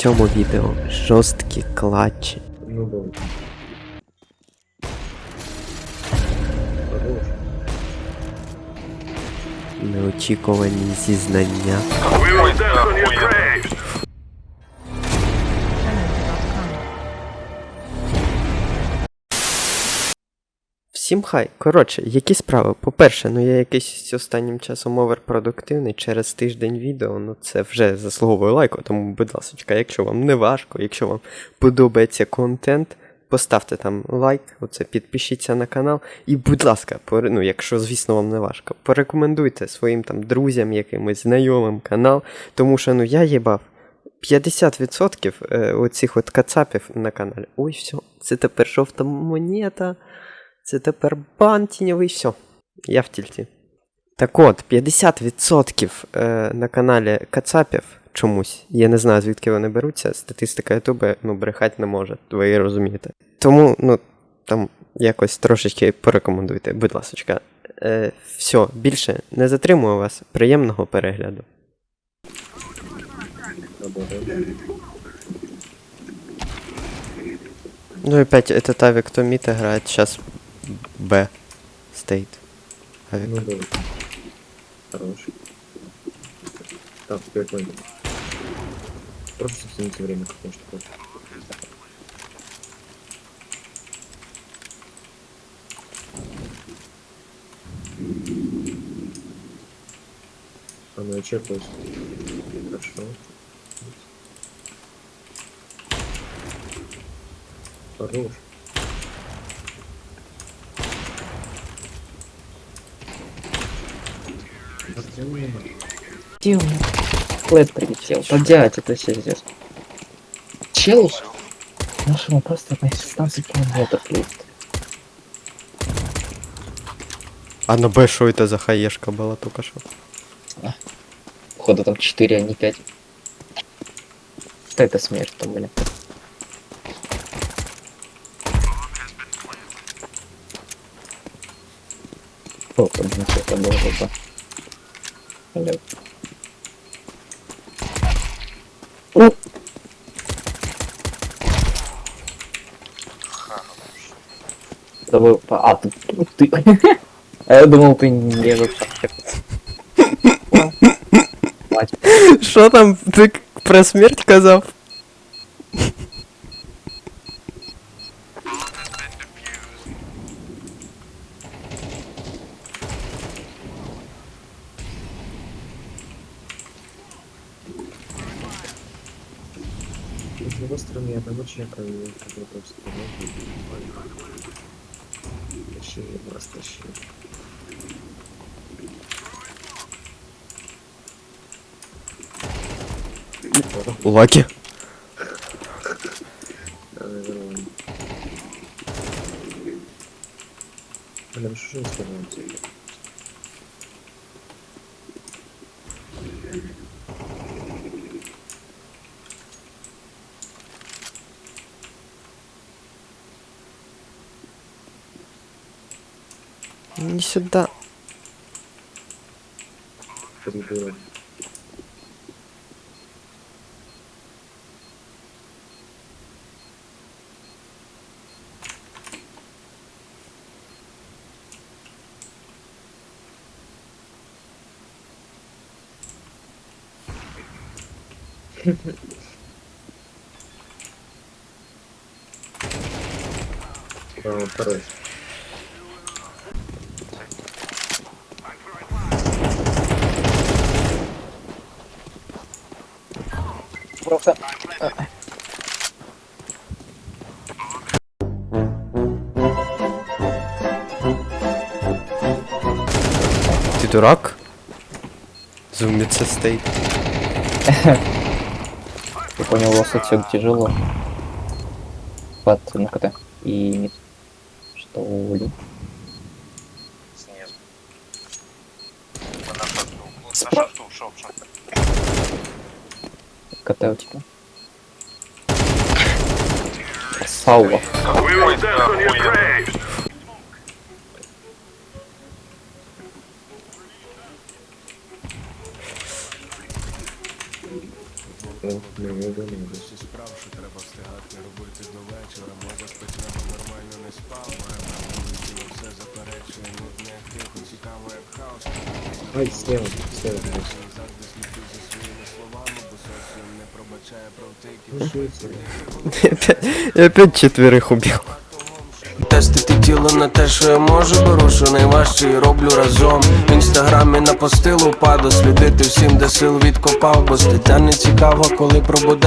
цьому відео жорсткі клатчі. Ну да. Неочікувані зізнання. Всім хай. Коротше, які справи? По-перше, ну я якийсь останнім часом оверпродуктивний через тиждень відео, ну це вже заслуговує лайку, тому, будь ласка, якщо вам не важко, якщо вам подобається контент, поставте там лайк, оце підпишіться на канал. І, будь ласка, пор- ну, якщо, звісно, вам не важко, порекомендуйте своїм там друзям, якимось знайомим канал, тому що ну я їбав. 50% е, оцих от кацапів на каналі. Ой, все, це тепер жовта монета. Це тепер бан тіньовий, все. Я в тільті. Так от, 50% е, на каналі Кацапів чомусь. Я не знаю, звідки вони беруться. Статистика Ютуба ну, брехати не може, ви розумієте. Тому, ну, там якось трошечки порекомендуйте, будь ласка. Е, все, більше не затримую вас. Приємного перегляду. Ну и опять этот авик кто мид играет, сейчас Б. Авик. Ну да. Хорош. Так, теперь понял. Просто сохраните время, как может хочешь. А ну я чекаюсь. Хорошо. Хорош. Где меня? Флэт прилетел. Да дядь, это серьезно. Чел? Нашему просто на 16 километров есть. А на Б что это за хаешка была только что? Походу там 4, а не 5. Что это смерть там, блин? О, там блин, что-то было. Ну. Давай, а, ты, ты. А я думал, ты не вообще. Что там ты про смерть казав? Другой стороны, я одного чекаю, который просто Тащи, вас тащи. Лаки. Блин, что же не Не сюда. Прибыло. Просто. Ты дурак? Зумится стоит. Я понял, у вас отсюда тяжело. Под на КТ. И нет. Что ли? Снизу. На шарту. На шарту ушел. КТ О, не видно. Ай, слева, слева. Ну, Я опять четверих убил. Тестити тіло на те, що я можу, беру, що найважче і роблю разом. В інстаграмі на постилу паду, слідити всім, де сил відкопав, бо стаття не цікава, коли про буденний